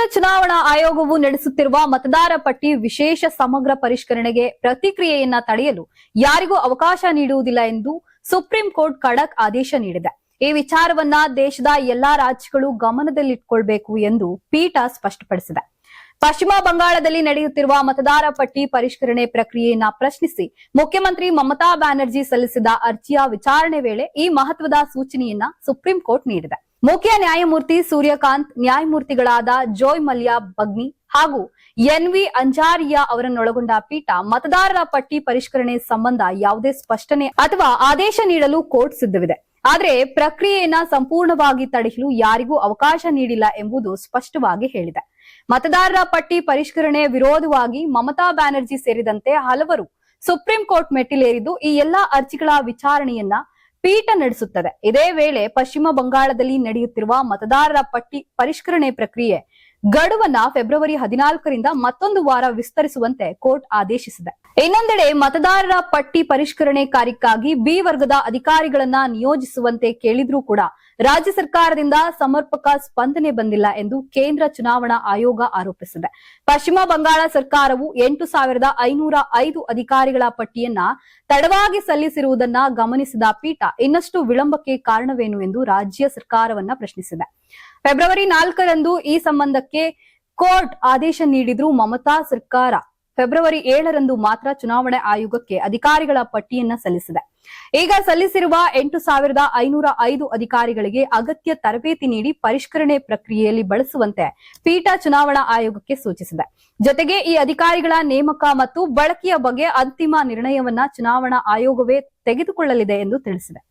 ಕೇಂದ್ರ ಚುನಾವಣಾ ಆಯೋಗವು ನಡೆಸುತ್ತಿರುವ ಮತದಾರ ಪಟ್ಟಿ ವಿಶೇಷ ಸಮಗ್ರ ಪರಿಷ್ಕರಣೆಗೆ ಪ್ರತಿಕ್ರಿಯೆಯನ್ನ ತಡೆಯಲು ಯಾರಿಗೂ ಅವಕಾಶ ನೀಡುವುದಿಲ್ಲ ಎಂದು ಸುಪ್ರೀಂ ಕೋರ್ಟ್ ಖಡಕ್ ಆದೇಶ ನೀಡಿದೆ. ಈ ವಿಚಾರವನ್ನ ದೇಶದ ಎಲ್ಲಾ ರಾಜ್ಯಗಳು ಗಮನದಲ್ಲಿಟ್ಕೊಳ್ಬೇಕು ಎಂದು ಪೀಠ ಸ್ಪಷ್ಟಪಡಿಸಿದೆ. ಪಶ್ಚಿಮ ಬಂಗಾಳದಲ್ಲಿ ನಡೆಯುತ್ತಿರುವ ಮತದಾರ ಪಟ್ಟಿ ಪರಿಷ್ಕರಣೆ ಪ್ರಕ್ರಿಯೆಯನ್ನ ಪ್ರಶ್ನಿಸಿ ಮುಖ್ಯಮಂತ್ರಿ ಮಮತಾ ಬ್ಯಾನರ್ಜಿ ಸಲ್ಲಿಸಿದ ಅರ್ಜಿಯ ವಿಚಾರಣೆ ವೇಳೆ ಈ ಮಹತ್ವದ ಸೂಚನೆಯನ್ನ ಸುಪ್ರೀಂ ಕೋರ್ಟ್ ನೀಡಿದೆ. ಮುಖ್ಯ ನ್ಯಾಯಮೂರ್ತಿ ಸೂರ್ಯಕಾಂತ್, ನ್ಯಾಯಮೂರ್ತಿಗಳಾದ ಜೋಯ್ ಮಲ್ಯ, ಬಗ್ನಿ ಹಾಗೂ ಎನ್ ವಿ ಅಂಜಾರಿಯಾ ಅವರನ್ನೊಳಗೊಂಡ ಪೀಠ ಮತದಾರರ ಪಟ್ಟಿ ಪರಿಷ್ಕರಣೆ ಸಂಬಂಧ ಯಾವುದೇ ಸ್ಪಷ್ಟನೆ ಅಥವಾ ಆದೇಶ ನೀಡಲು ಕೋರ್ಟ್ ಸಿದ್ಧವಿದೆ. ಆದರೆ ಪ್ರಕ್ರಿಯೆಯನ್ನ ಸಂಪೂರ್ಣವಾಗಿ ತಡೆಯಲು ಯಾರಿಗೂ ಅವಕಾಶ ನೀಡಿಲ್ಲ ಎಂಬುದು ಸ್ಪಷ್ಟವಾಗಿ ಹೇಳಿದೆ. ಮತದಾರರ ಪಟ್ಟಿ ಪರಿಷ್ಕರಣೆ ವಿರೋಧವಾಗಿ ಮಮತಾ ಬ್ಯಾನರ್ಜಿ ಸೇರಿದಂತೆ ಹಲವರು ಸುಪ್ರೀಂ ಕೋರ್ಟ್ ಮೆಟ್ಟಿಲೇರಿದ್ದು ಈ ಎಲ್ಲಾ ಅರ್ಜಿಗಳ ವಿಚಾರಣೆಯನ್ನ ಪೀಠ ನಡೆಸುತ್ತದೆ. ಇದೇ ವೇಳೆ ಪಶ್ಚಿಮ ಬಂಗಾಳದಲ್ಲಿ ನಡೆಯುತ್ತಿರುವ ಮತದಾರರ ಪಟ್ಟಿ ಪರಿಷ್ಕರಣೆ ಪ್ರಕ್ರಿಯೆ ಗಡುವನ್ನ ಫೆಬ್ರವರಿ ಹದಿನಾಲ್ಕರಿಂದ ಮತ್ತೊಂದು ವಾರ ವಿಸ್ತರಿಸುವಂತೆ ಕೋರ್ಟ್ ಆದೇಶಿಸಿದೆ. ಇನ್ನೊಂದೆಡೆ ಮತದಾರರ ಪಟ್ಟಿ ಪರಿಷ್ಕರಣೆ ಕಾರ್ಯಕ್ಕಾಗಿ ಬಿ ವರ್ಗದ ಅಧಿಕಾರಿಗಳನ್ನ ನಿಯೋಜಿಸುವಂತೆ ಕೇಳಿದ್ರೂ ಕೂಡ ರಾಜ್ಯ ಸರ್ಕಾರದಿಂದ ಸಮರ್ಪಕ ಸ್ಪಂದನೆ ಬಂದಿಲ್ಲ ಎಂದು ಕೇಂದ್ರ ಚುನಾವಣಾ ಆಯೋಗ ಆರೋಪಿಸಿದೆ. ಪಶ್ಚಿಮ ಬಂಗಾಳ ಸರ್ಕಾರವು ಎಂಟು ಸಾವಿರದ ಐನೂರ ಐದು ಅಧಿಕಾರಿಗಳ ಪಟ್ಟಿಯನ್ನ ತಡವಾಗಿ ಸಲ್ಲಿಸಿರುವುದನ್ನ ಗಮನಿಸಿದ ಪೀಠ ಇನ್ನಷ್ಟು ವಿಳಂಬಕ್ಕೆ ಕಾರಣವೇನು ಎಂದು ರಾಜ್ಯ ಸರ್ಕಾರವನ್ನ ಪ್ರಶ್ನಿಸಿದೆ. ಫೆಬ್ರವರಿ ನಾಲ್ಕರಂದು ಈ ಸಂಬಂಧಕ್ಕೆ ಕೋರ್ಟ್ ಆದೇಶ ನೀಡಿದ್ರು ಮಮತಾ ಸರ್ಕಾರ. ಫೆಬ್ರವರಿ ಏಳರಂದು ಮಾತ್ರ ಚುನಾವಣಾ ಆಯೋಗಕ್ಕೆ ಅಧಿಕಾರಿಗಳ ಪಟ್ಟಿಯನ್ನ ಸಲ್ಲಿಸಿದೆ. ಈಗ ಸಲ್ಲಿಸಿರುವ ಎಂಟು ಸಾವಿರದ ಐನೂರ ಐದು ಅಧಿಕಾರಿಗಳಿಗೆ ಅಗತ್ಯ ತರಬೇತಿ ನೀಡಿ ಪರಿಷ್ಕರಣೆ ಪ್ರಕ್ರಿಯೆಯಲ್ಲಿ ಬಳಸುವಂತೆ ಪೀಠ ಚುನಾವಣಾ ಆಯೋಗಕ್ಕೆ ಸೂಚಿಸಿದೆ. ಜೊತೆಗೆ ಈ ಅಧಿಕಾರಿಗಳ ನೇಮಕ ಮತ್ತು ಬಳಕೆಯ ಬಗ್ಗೆ ಅಂತಿಮ ನಿರ್ಣಯವನ್ನ ಚುನಾವಣಾ ಆಯೋಗವೇ ತೆಗೆದುಕೊಳ್ಳಲಿದೆ ಎಂದು ತಿಳಿಸಿದೆ.